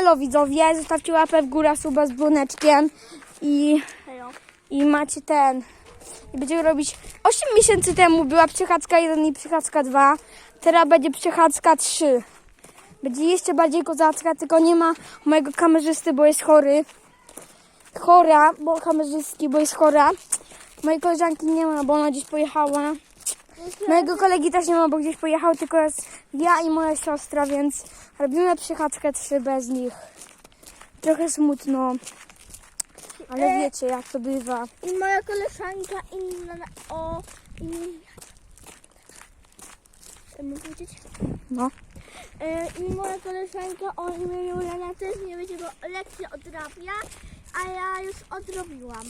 elo widzowie, zostawcie łapę w górę, suba z dzwoneczkiem i, i macie ten. I będziemy robić, 8 miesięcy temu była przechadzka 1 i przechadzka 2, teraz będzie przechadzka 3. Będzie jeszcze bardziej kozacka, tylko nie ma mojego kamerzysty, bo jest chory. Chora, bo kamerzystki, bo jest chora. Mojej koleżanki nie ma, bo ona gdzieś pojechała. Mojego kolegi też nie ma, bo gdzieś pojechał, tylko jest ja i moja siostra, więc robimy przechadzkę trzy bez nich. Trochę smutno, ale E. wiecie jak to bywa. I moja koleżanka inna na- o i Mogę powiedzieć? No. E, I moja koleżanka o imieniu Lena też nie będzie, bo lekcję odrabia, a ja już odrobiłam.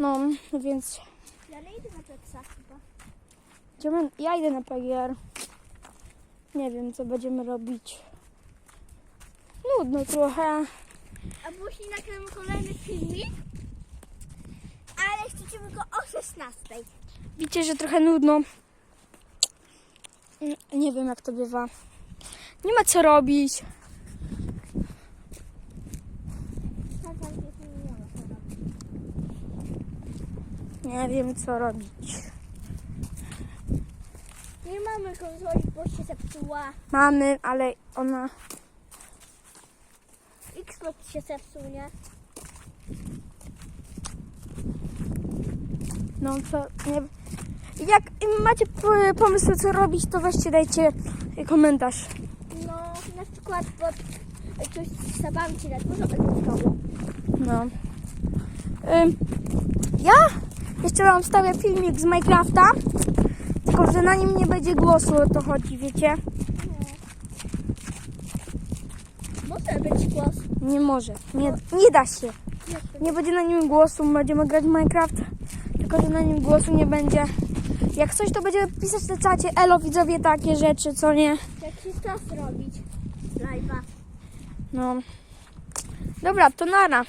No, więc Ja nie idę na plecach chyba. idziemy, ja idę na PGR. Nie wiem co będziemy robić. Nudno trochę. A później nagramy kolejny filmik, ale chcecie go o 16. Widzicie, że trochę nudno. Nie wiem, jak to bywa. Nie ma co robić. Tak, tak, jest nie ma co robić. Nie wiem, co robić. Nie mamy konsoli, bo się zepsuła. Mamy, ale ona. Xbox się zepsuł, nie? No co. Nie... Jak macie p- pomysł, co robić, to weźcie, dajcie komentarz. No, na przykład pod coś zabawki na dużo odpuszczało. No. Ym, ja wam wstawię filmik z Minecrafta. Tylko, że na nim nie będzie głosu, o to chodzi, wiecie? Może być głos. Nie może. Nie, nie da się. Nie będzie na nim głosu, będziemy grać w Minecraft, tylko że na nim głosu nie będzie. Jak coś, to będziemy pisać na czacie, elo widzowie, takie rzeczy, co nie? Jak się czas robić live'a. No. Dobra, to nara.